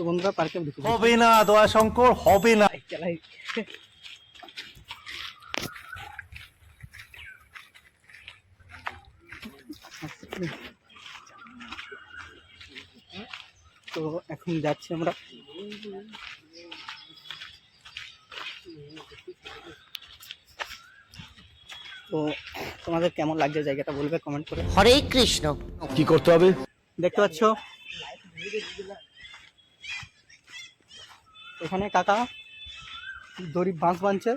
তো বন্ধুরা পার্কে ঢুকে হবে না দয়া শঙ্কর হবে না। তো এখন যাচ্ছি আমরা। তো তোমাদের কেমন লাগছে জায়গাটা বলবে কমেন্ট করে। হরে কৃষ্ণ। কি করতে হবে? দেখতে পাচ্ছ? এখানে কাকা দড়ি বাঁশ বাঁধছে।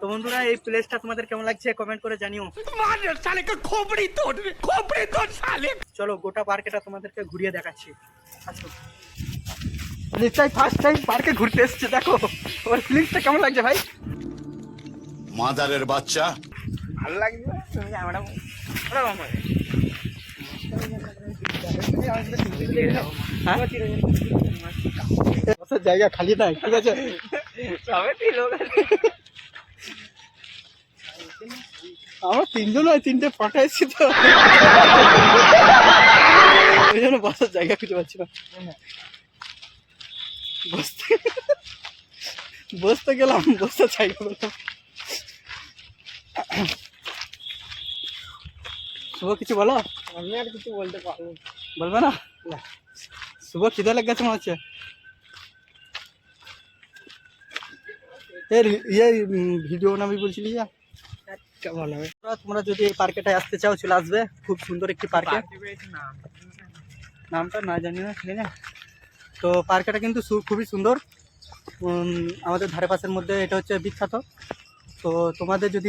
তো বন্ধুরা এই প্লেসটা তোমাদের কেমন লাগছে কমেন্ট করে জানিও। চলো গোটা পার্কেটা তোমাদেরকে ঘুরিয়ে দেখাচ্ছি। আসো নিশ্চয়ই ফার্স্ট টাইম পার্কে ঘুরতে এসছে দেখো। ওর ফিলিংসটা কেমন লাগছে ভাই? মাদারের বাচ্চা। ভালো লাগছে। তুমি আমরা জায়গা খালি নাই ঠিক আছে? আমরা তিনজন হয় তিনটে পাঠাইছি তো। ওই জন্য বসার জায়গা খুঁজে পাচ্ছি না। বসতে বসতে গেলাম বসার জায়গা পেলাম শুভ কিছু বলো? আমি আর কিছু বলতে পারব বলবে না? শুভ খিদে লেগে গেছে মনে হচ্ছে। এর ইয়ে ভিডিও নামি বলছিলি যা? কেমন হবে তোমরা যদি এই পার্কেটায় আসতে চাও চলে আসবে। খুব সুন্দর একটি পার্কে নামটা না জানি না ঠিক আছে তো পার্কটা কিন্তু খুবই সুন্দর। আমাদের ধারে পাশের মধ্যে এটা হচ্ছে বিখ্যাত। তো তোমাদের যদি